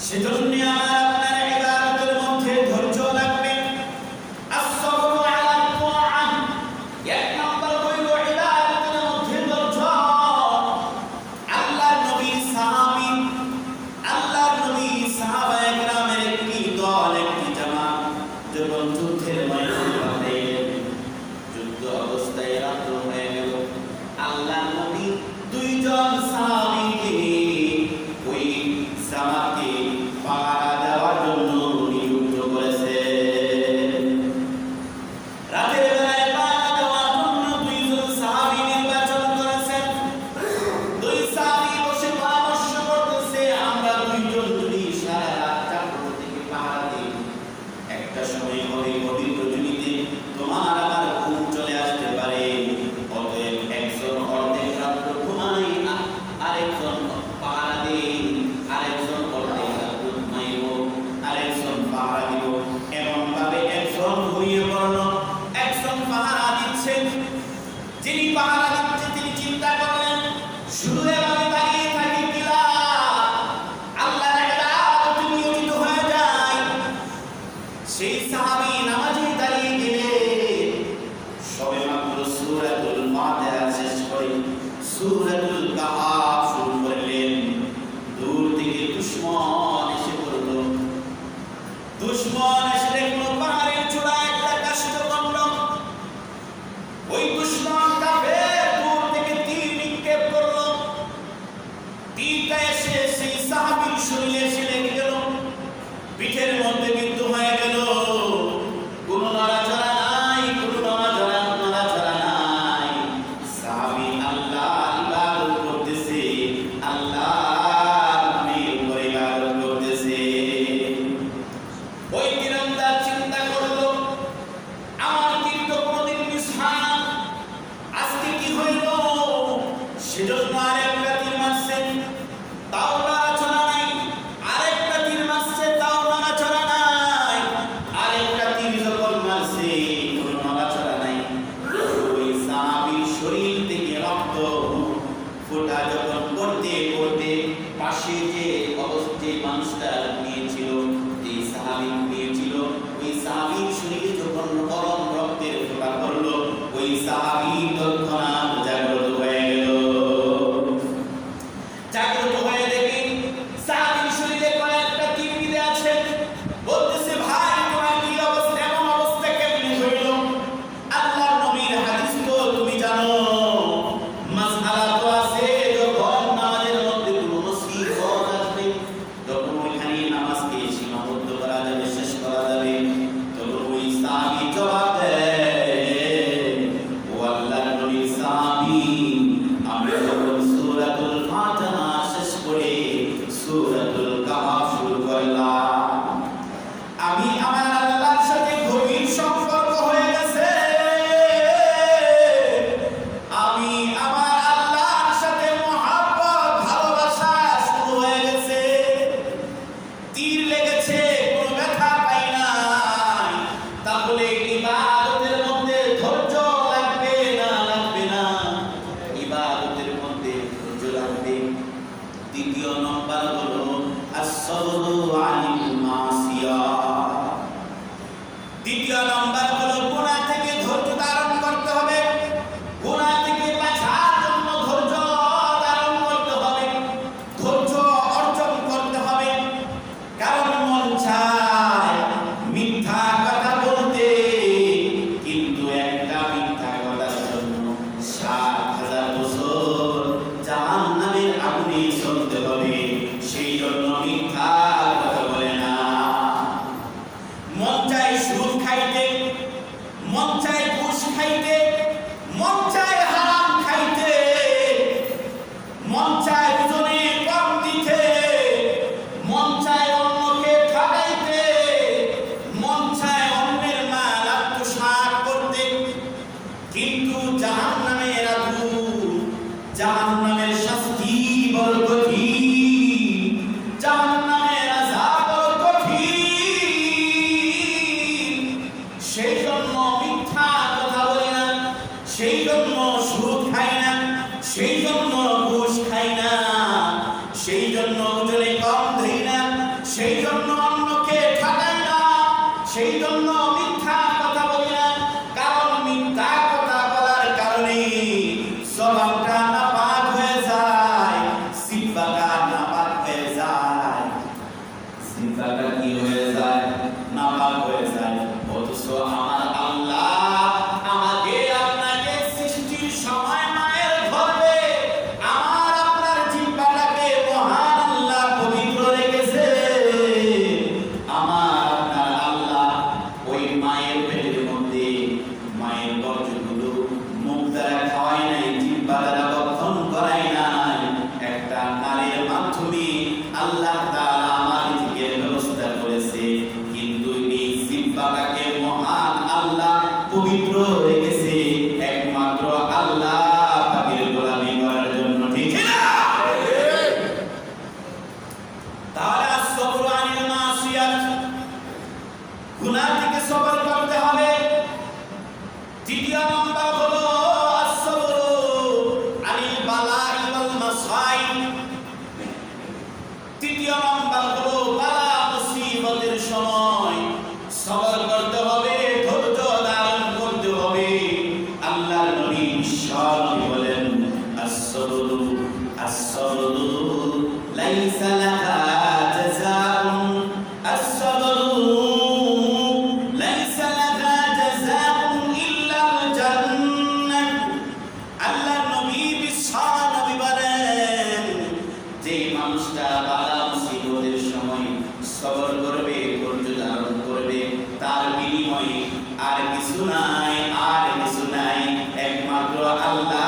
Se Deus me amar, যে মানুষ দ্বারা হলো দ্বিতীয় নম্বর হলো type it জন্য সেই জন্য অন্যকে ঠাকাই না সেই জন্য তৃতীয় কিছু নাই আর কিছু নাই একমাত্র আল্লাহ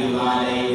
Ayyuhalay